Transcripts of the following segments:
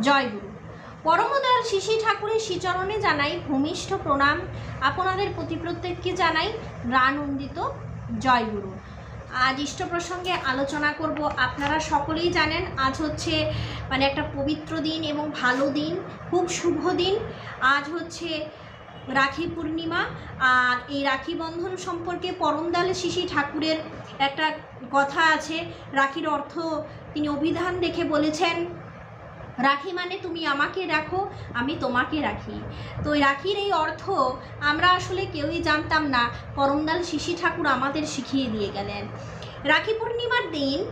জয় গুরু পরমদয়াল শিশি ঠাকুরের শ্রীচরণে জানাই ভূমিষ্ঠ প্রণাম। আপনাদের প্রতি প্রত্যেককে জানাই রানন্দিত জয় গুরু আজ ইষ্ট প্রসঙ্গে আলোচনা করব। আপনারা সকলেই জানেন, আজ হচ্ছে মানে একটা পবিত্র দিন এবং ভালো দিন, খুব শুভ দিন। আজ হচ্ছে রাখি পূর্ণিমা। আর এই রাখি বন্ধন সম্পর্কে পরমদাল শিশি ঠাকুরের একটা কথা আছে। রাখির অর্থ তিনি অভিধান দেখে বলেছেন রাখি মানে তুমি আমাকে রাখো, আমি তোমাকে রাখি। তো রাখির এই অর্থ আমরা আসলে কেউই জানতাম না করমদাল শিশি ঠাকুর আমাদের শিখিয়ে দিয়ে গেলেন। রাখি পূর্ণিমার দিন,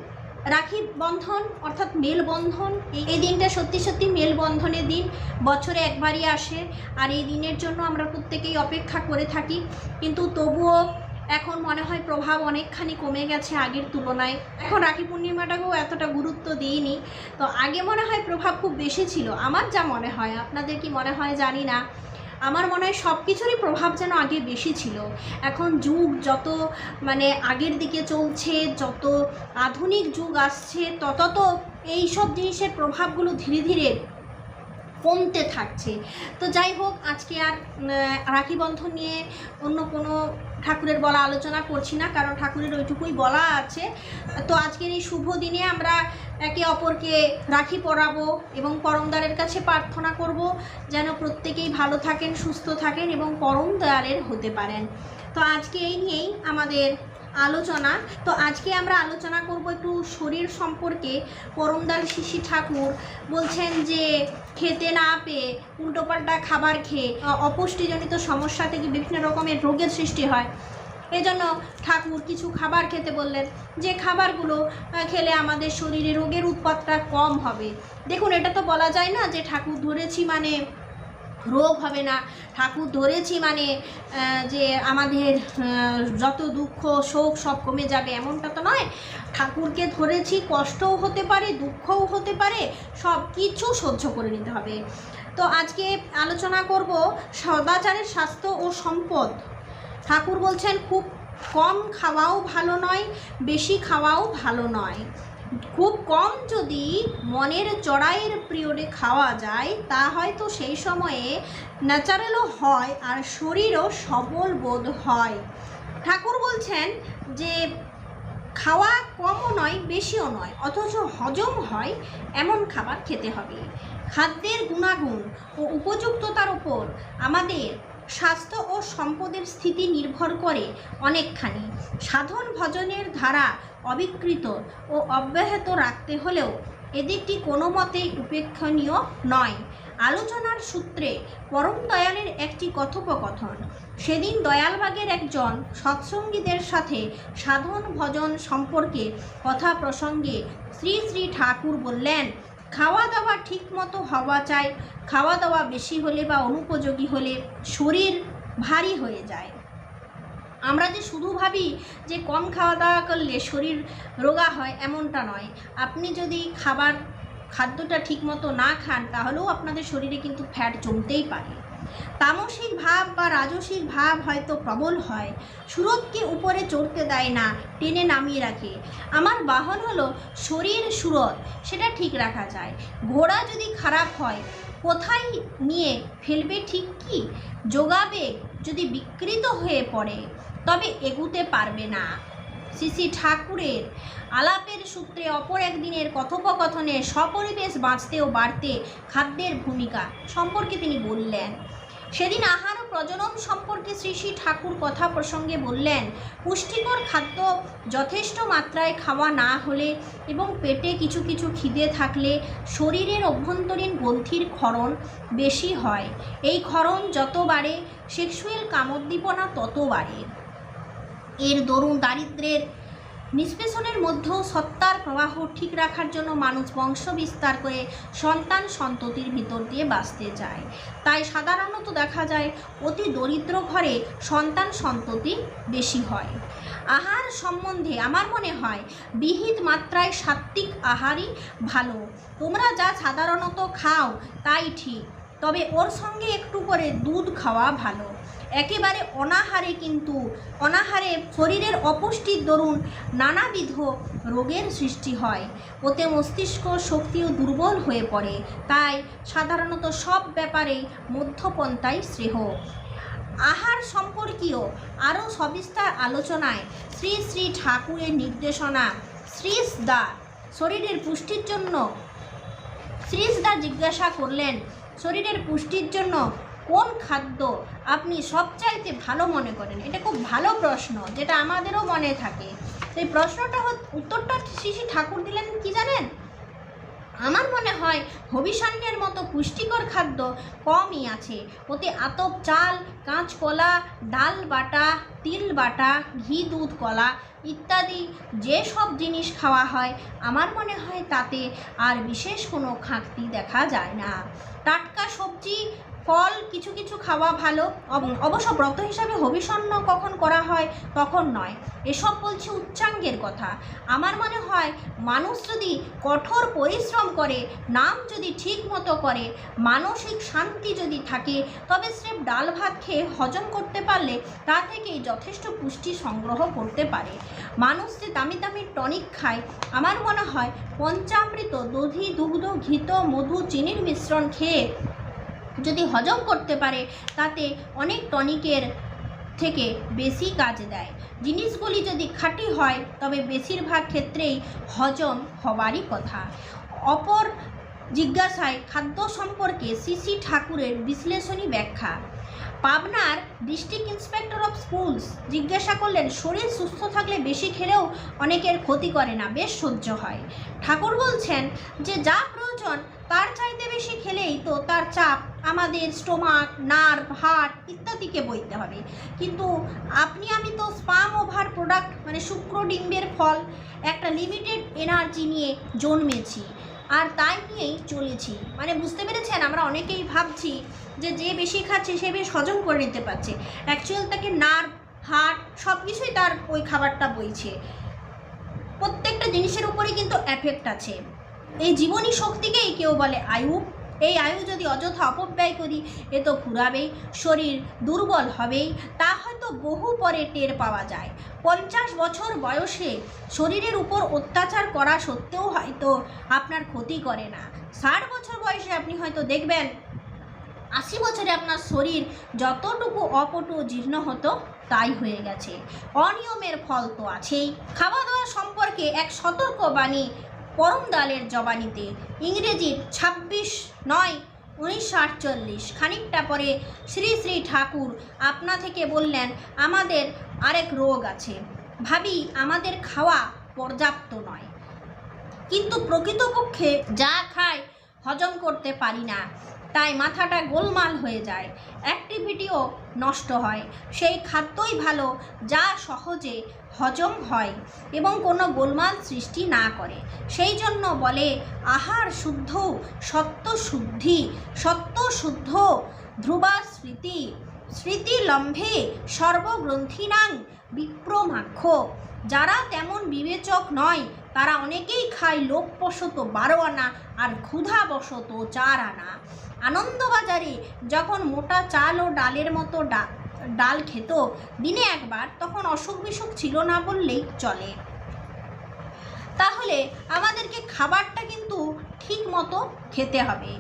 রাখি বন্ধন অর্থাৎ মেলবন্ধন এই দিনটা সত্যি সত্যি মেলবন্ধনের দিন, বছরে একবারই আসে। আর এই দিনের জন্য আমরা প্রত্যেকেই অপেক্ষা করে থাকি। কিন্তু তবুও এখন মনে হয় প্রভাব অনেকখানি কমে গেছে আগের তুলনায়। এখন রাখি পূর্ণিমাটাকেও এতটা গুরুত্ব দিইনি। তো আগে মনে হয় প্রভাব খুব বেশি ছিল। আমার যা মনে হয়, আপনাদের কি মনে হয় জানি না। আমার মনে হয় সব কিছুরই প্রভাব যেন আগে বেশি ছিল। এখন যুগ যত মানে আগের দিকে চলছে, যত আধুনিক যুগ আসছে, তত তো এই সব জিনিসের প্রভাবগুলো ধীরে ধীরে কমতে থাকছে। তো যাই হোক, আজকে আর রাখি বন্ধন নিয়ে অন্য কোনো ঠাকুরের বলা আলোচনা করছি না, কারণ ঠাকুরের ওইটুকুই বলা আছে। তো আজকের এই শুভ দিনে আমরা একে অপরকে রাখি পরাবো এবং পরমদারের কাছে প্রার্থনা করব, যেন প্রত্যেকেই ভালো থাকেন, সুস্থ থাকেন এবং পরম দয়ালের হতে পারেন। তো আজকে এই নিয়েই আমাদের আলোচনা। তো আজকে আমরা আলোচনা করব একটু শরীর সম্পর্কে। পরমদাল শিশি ঠাকুর বলছেন যে, খেতে না পেয়ে উল্টোপাল্টা খাবার খেয়ে অপুষ্টিজনিত সমস্যা থেকে বিভিন্ন রকমের রোগের সৃষ্টি হয়। এজন্য ঠাকুর কিছু খাবার খেতে বললেন। যে খাবারগুলো খেলে আমাদের শরীরে রোগের উৎপাতটা কম হবে। দেখুন, এটা তো বলা যায় না যে ঠাকুর ধরেছি মানে রোগ হবে না। ঠাকুর ধরেছি মানে যে আমাদের যত দুঃখ, শোক সব কমে যাবে, এমনটা তো নয়। ঠাকুরকে ধরেছি, কষ্টও হতে পারে, দুঃখও হতে পারে, সব কিছু সহ্য করে নিতে হবে। তো আজকে আলোচনা করব সদাচারের স্বাস্থ্য ও সম্পদ। ঠাকুর বলছেন, খুব কম খাওয়াও ভালো নয়, বেশি খাওয়াও ভালো নয়। খুব কম যদি মনের চড়াইয়ের পিরিয়ডে খাওয়া যায়, তা হয়তো সেই সময়ে ন্যাচারালও হয় আর শরীরও সবল বোধ হয়। ঠাকুর বলছেন যে, খাওয়া কমও নয়, বেশিও নয়, অথচ হজম হয় এমন খাবার খেতে হবে। খাদ্যের গুণাগুণ ও উপযুক্ততার উপর আমাদের স্বাস্থ্য ও সম্পদের স্থিতি নির্ভর করে অনেকখানি। সাধন ভজনের ধারা অবিকৃত ও অব্যাহত রাখতে হলেও এদিকটি কোনো মতেই উপেক্ষণীয় নয়। আলোচনার সূত্রে পরম দয়ালের একটি কথোপকথন। সেদিন দয়ালবাগের একজন সৎসঙ্গীদের সাথে সাধন ভজন সম্পর্কে কথা প্রসঙ্গে শ্রী শ্রী ঠাকুর বললেন খাওয়া দাওয়া ঠিক মতো হওয়া চাই খাওয়া দাওয়া বেশি হলে বা অনুপযোগী হলে শরীর ভারী হয়ে যায়। আমরা যে শুধু ভাবি যে কম খাওয়া দাওয়া করলে শরীর রোগা হয় এমনটা নয়। আপনি যদি খাবার, খাদ্যটা ঠিকমতো না খান, তাহলেও আপনাদের শরীরে কিন্তু ফ্যাট জমতেই পারে। তামসিক ভাব বা রাজসিক ভাব হয়তো প্রবল হয়। সুরতকে উপরে চড়তে দেয় না, টেনে নামিয়ে রাখে। আমার বাহন হলো শরীর সুরত, সেটা ঠিক রাখা যায়। ঘোড়া যদি খারাপ হয়, কোথায় নিয়ে ফেলবে ঠিক কি? যোগাবে যদি বিকৃত হয়ে পড়ে, তবে এগুতে পারবে না। শ্রী ঠাকুরের আলাপের সূত্রে অপর একদিনের কথোপকথনে সপরিবেশ বাঁচতে ও বাড়তে খাদ্যের ভূমিকা সম্পর্কে তিনি বললেন। সেদিন আহার ও প্রজনন সম্পর্কে শ্রী শ্রী ঠাকুর কথা প্রসঙ্গে বললেন, পুষ্টিকর খাদ্য যথেষ্ট মাত্রায় খাওয়া না হলে এবং পেটে কিছু কিছু খিদে থাকলে শরীরের অভ্যন্তরীণ গ্রন্থির ক্ষরণ বেশি হয়। এই ক্ষরণ যত বাড়ে, সেক্সুয়াল কামোদ্দীপনা তত বাড়ে। এর দরুন দারিদ্রের নিষ্পেষণের মধ্যেও সত্তার প্রবাহ ঠিক রাখার জন্য মানুষ বংশ বিস্তার করে সন্তান সন্ততির ভিতর দিয়ে বাঁচতে চায়। তাই সাধারণত দেখা যায় অতি দরিদ্র ঘরে সন্তান সন্ততি বেশি হয়। আহার সম্বন্ধে আমার মনে হয় বিহিত মাত্রায় সাত্ত্বিক আহারই ভালো। তোমরা যা সাধারণত খাও তাই ঠিক, তবে ওর সঙ্গে একটু করে দুধ খাওয়া ভালো। একেবারে অনাহারে কিন্তু, অনাহারে শরীরের অপুষ্টির দরুন নানাবিধ রোগের সৃষ্টি হয়। ওতে মস্তিষ্ক শক্তিও দুর্বল হয়ে পড়ে। তাই সাধারণত সব ব্যাপারেই মধ্যপন্থাই শ্রেহ আহার সম্পর্কীয় আরও সবিস্তার আলোচনায় শ্রী শ্রী ঠাকুরের নির্দেশনা শ্রীস দা শরীরের পুষ্টির জন্য শ্রীস দা জিজ্ঞাসা করলেন, শরীরের পুষ্টির জন্য কোন খাদ্য আপনি সবচাইতে ভালো মনে করেন? এটা খুব ভালো প্রশ্ন, যেটা আমাদেরও মনে থাকে। সেই প্রশ্নটা উত্তরটা শ্রী ঠাকুর দিলেন কি জানেন? আমার মনে হয় হবিষান্নের মতো পুষ্টিকর খাদ্য কমই আছে। ওতে আতপ চাল, কাঁচকলা, ডাল বাটা, তিল বাটা, ঘি, দুধ, কলা ইত্যাদি যে সব জিনিস খাওয়া হয়, আমার মনে হয় তাতে আর বিশেষ কোনো খাঁকতি দেখা যায় না। টাটকা সবজি ফল, কিছু কিছু খাওয়া ভালো। অব- অবশ্য ব্রত হিসাবে হবিষণ্ণ কখন করা হয়, তখন নয়। এসব বলছি উচ্চাঙ্গের কথা। আমার মনে হয়, মানুষ যদি কঠোর পরিশ্রম করে, নাম যদি ঠিক মতো করে, মানসিক শান্তি যদি থাকে, তবে স্রেফ ডাল ভাত খেয়ে হজম করতে পারলে তা থেকেই যথেষ্ট পুষ্টি সংগ্রহ করতে পারে। মানুষ যে দামি দামি টনিক খায়, আমার মনে হয় পঞ্চামৃত, দধি, দুগ্ধ, ঘিত, মধু, চিনির মিশ্রণ খেয়ে যদি হজম করতে পারে, তাতে অনেক টনিকের থেকে বেশি কাজ দেয়। জিনিসগুলি যদি খাঁটি হয়, তবে বেশিরভাগ ক্ষেত্রেই হজম হবারই কথা। অপর জিজ্ঞাসায় খাদ্য সম্পর্কে সিসি ঠাকুরের বিশ্লেষণী ব্যাখ্যা। পাবনার ডিস্ট্রিক্ট ইন্সপেক্টর অফ স্কুলস জিজ্ঞাসা করলেন, শরীর সুস্থ থাকলে বেশি খেলেও অনেকের ক্ষতি করে না, বেশ সহ্য হয়। ঠাকুর বলছেন যে, যা প্রয়োজন, তার চাইতে বেশি খেলেই তো তার চাপ আমাদের স্টোমাক, নার্ভ, হার্ট ইত্যাদিকে বইতে হবে। কিন্তু আপনি, আমি তো স্পাম ওভার প্রোডাক্ট মানে শুক্র ডিম্বের ফল, একটা লিমিটেড এনার্জি নিয়ে জন্মেছি আর তাই নিয়েই চলেছি। মানে বুঝতে পেরেছেন? আমরা অনেকেই ভাবছি যে যে বেশি খাচ্ছে, সে বেশ হজম করে নিতে পারছে। অ্যাকচুয়াল তাকে নার্ভ, হার্ট সব কিছুই তার ওই খাবারটা বইছে। প্রত্যেকটা জিনিসের উপরে কিন্তু এফেক্ট আছে। এই জীবনী শক্তিকেই কেউ বলে আয়ু এই আয়ু যদি অযথা অপব্যয় করি, এ তো ফুরাবেই শরীর দুর্বল হবেই, তা হয়তো বহু পরে টের পাওয়া যায়। পঞ্চাশ বছর বয়সে শরীরের উপর অত্যাচার করা সত্ত্বেও হয়তো আপনার ক্ষতি করে না। ষাট বছর বয়সে আপনি হয়তো দেখবেন, আশি বছরে আপনার শরীর যতটুকু অপটু জীর্ণ হতো তাই হয়ে গেছে। অনিয়মের ফল তো আছেই। খাওয়া দাওয়া সম্পর্কে এক সতর্ক বাণী পরম দালের জবানিতে। ইংরেজির ছাব্বিশ নয়, উনিশশো আটচল্লিশ। খানিকটা পরে শ্রী শ্রী ঠাকুর আপনা থেকে বললেন, আমাদের আরেক রোগ আছে। ভাবি, আমাদের খাওয়া পর্যাপ্ত নয়। কিন্তু প্রকৃতপক্ষে যা খায় হজম করতে পারি না। তাই মাথাটা গোলমাল হয়ে যায়। অ্যাক্টিভিটিও নষ্ট হয়। সেই খাদ্যই ভালো, যা সহজে হজম হয় এবং কোনো গোলমাল সৃষ্টি না করে। সেই জন্য বলে, আহার শুদ্ধ, সত্য শুদ্ধি, সত্য শুদ্ধ, ধ্রুবা স্মৃতি স্মৃতিলম্ভে সর্বগ্রন্থিনাং বিপ্রমাক্ষ। যারা তেমন বিবেচক নয়, তারা অনেকেই খায় লোকবশত বারো আনা আর ক্ষুধা ক্ষুধাবশত চার আনা আনন্দবাজারে যখন মোটা চাল ও ডালের মতো ডা- ডাল খেত। দিনে একবার, তখন অসুখ বিসুখ ছিল না বললেই চলে। তাহলে আমাদেরকে খাবারটা কিন্তু ঠিক মতো খেতে হবে।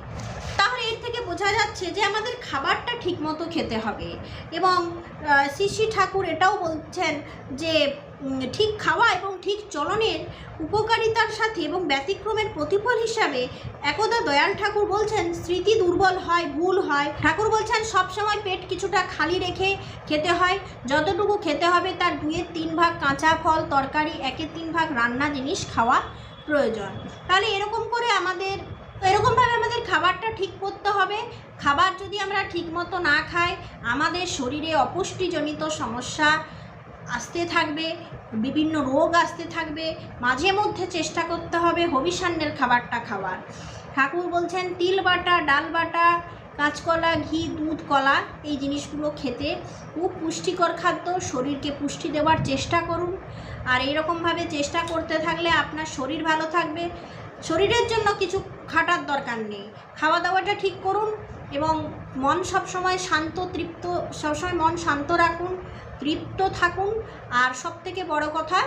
তাহলে এর থেকে বোঝা যাচ্ছে যে আমাদের খাবারটা ঠিক মতো খেতে হবে। এবং শ্রী ঠাকুর এটাও বলছেন যে ঠিক খাওয়া এবং ঠিক চলনের উপকারিতার সাথে এবং ব্যতিক্রমের প্রতিফল হিসাবে একদা দয়াল ঠাকুর বলছেন, স্মৃতি দুর্বল হয়, ভুল হয়। ঠাকুর বলছেন, সবসময় পেট কিছুটা খালি রেখে খেতে হয়। যতটুকু খেতে হবে তার দুয়ের তিন ভাগ কাঁচা ফল, তরকারি একের তিন ভাগ রান্না জিনিস খাওয়া প্রয়োজন। তাহলে এরকম করে আমাদের, এরকমভাবে আমাদের খাবারটা ঠিক করতে হবে। খাবার যদি আমরা ঠিকমতো না খাই, আমাদের শরীরে অপুষ্টিজনিত সমস্যা আসতে থাকবে, বিভিন্ন রোগ আসতে থাকবে, মাঝে মধ্যে চেষ্টা করতে হবে হবিষান্নের খাবারটা খাওয়ার। ঠাকুর বলছেন, তিল বাটা, ডাল বাটা, কাঁচকলা, ঘি, দুধ, কলা, এই জিনিসগুলো খেতে খুব পুষ্টিকর খাদ্য, শরীরকে পুষ্টি দেওয়ার চেষ্টা করুন। আর এইরকমভাবে চেষ্টা করতে থাকলে আপনার শরীর ভালো থাকবে। শরীরের জন্য কিছু খাটার দরকার নেই। খাওয়া দাওয়াটা ঠিক করুন এবং মন সবসময় শান্ত, তৃপ্ত, সবসময় মন শান্ত রাখুন। তৃপ্ত থাকুন। আর সব থেকে বড় কথা,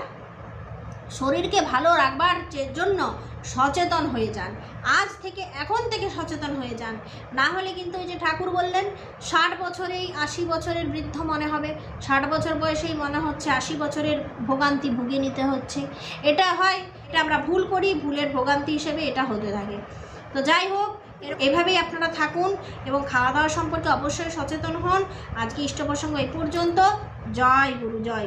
শরীরকে ভালো রাখবার জন্য সচেতন হয়ে যান। আজ থেকে এখন থেকে সচেতন হয়ে যান। না হলে কিন্তু ওই যে ঠাকুর বললেন, ষাট বছরেই আশি বছরের বৃদ্ধ মনে হবে। ষাট বছর বয়সেই মনে হচ্ছে আশি বছরের ভোগান্তি ভুগে নিতে হচ্ছে। এটা হয়, এটা আমরা ভুল করি, ভুলের ভোগান্তি হিসেবে এটা হতে থাকে। তো যাই হোক এভাবেই আপনারা থাকুন এবং খাওয়া দাওয়া সম্পর্কে অবশ্যই সচেতন হন। আজকে ইষ্ট প্রসঙ্গ এই পর্যন্ত। জয় গুরু, জয়।